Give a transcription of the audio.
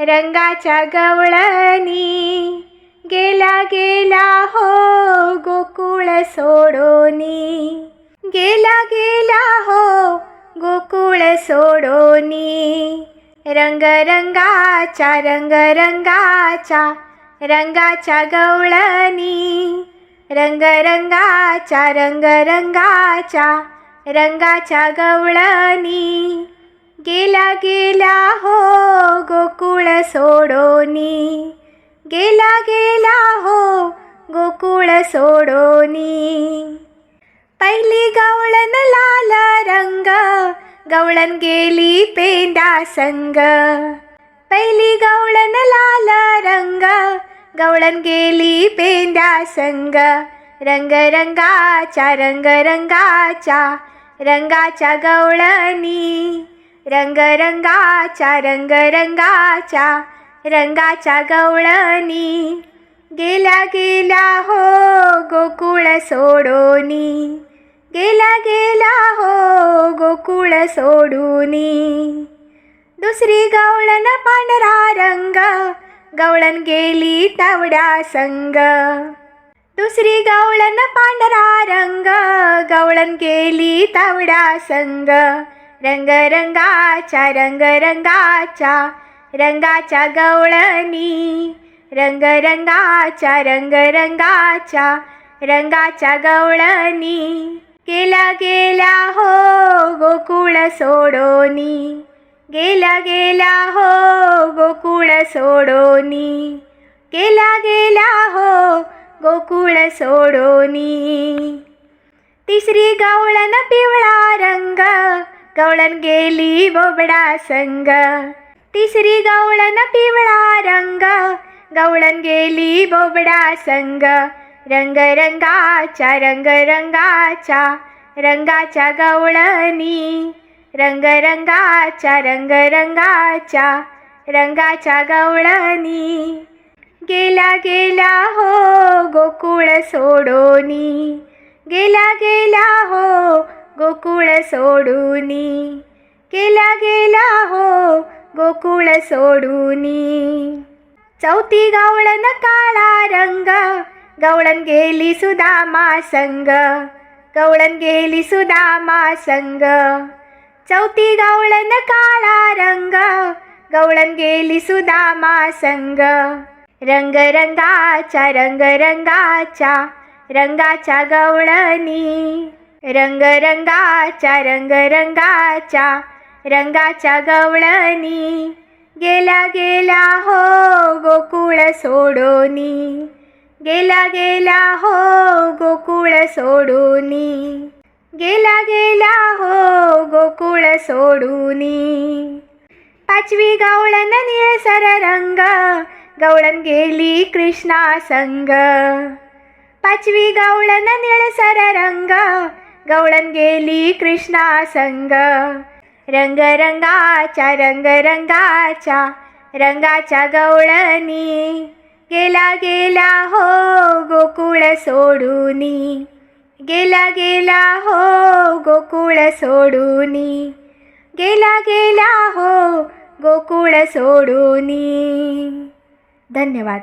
रंगाच्या गवळणी. गेला गेला हो गोकुळ सोडोनी. गेला गेला हो गोकुळ सोडोनी. रंगरंगाच्या रंगरंगाच्या रंगाच्या गवळणी. रंगरंगाच्या रंगाच्या रंगाच्या गवळणी. गेला गेला हो गोकुळ सोडोनी. गेला गेला हो गोकुळ सोडोनी. पहिली गवळण लाल रंग गवळण गेली पेंडा संग. पहिली गवळण लाल रंग गवळण गेली पेंडा संग. रंगरंगाच्या रंगरंगाच्या रंगाच्या रंगाच्या गवळणी. रंगरंगाच्या रंगरंगाच्या रंगाच्या गवळणी. गेला गेल्या हो गोकुळ सोडोनी. गेला गेला हो गोकुळ सोडूनी. दुसरी गवळण पांढरा रंग गवळण गेली तावड्या संग. दुसरी गवळण पांढरा रंग गवळण गेली तावड्या संग. रंगरंगाच्या रंगरंगाच्या रंगाच्या गवळणी. रंगरंगाच्या रंगाच्या रंगाच्या गवळणी. गेला गेला हो गोकुळ सोडोनी. गेला गेला हो गोकुळ सोडोनी. गेला गेला हो गोकुळ सोडोनी. तिसरी गवळण पिवळा रंग गवळण गेली बोबडा संग तिसरी गवळण पिवळा रंग गवळण गेली बोबडा संग रंगरंगाच्या रंगरंगाच्या रंगाच्या गवळणी रंगरंगाच्या रंगाच्या रंगाच्या गवळणी गेला गेला हो गोकुळ सोडोनी गेला गेला हो गोकुळ सोडूनी. केला गेला हो गोकुळ सोडूनी. चौथी गवळण काळा रंग गवळण गेली सुदामा संग. गवळण गेली सुदामा संग. चौथी गवळण काळा रंग गवळण गेली सुदामा संग. रंगरंगाच्या रंगरंगाच्या रंगाच्या गवळणी. रंगरंगाच्या रंगरंगाच्या रंगाच्या रंगाच्या गवळणी. गेला गेला हो गोकुळ सोडोनी. गेला गेला हो गोकुळ सोडूनी. गेला गेला हो गोकुळ सोडूनी. पाचवी गवळण निळसर रंग गवळण गेली कृष्णा संग. पाचवी गवळण निळसर रंग गवळण गेली कृष्णा संग. रंगरंगाच्या रंगरंगाच्या रंगाच्या रंगाच्या गवळणी गेला गेला हो गोकुळ सोडूनी. गेला गेला हो गोकुळ सोडूनी. गेला गेला हो गोकुळ सोडूनी. धन्यवाद.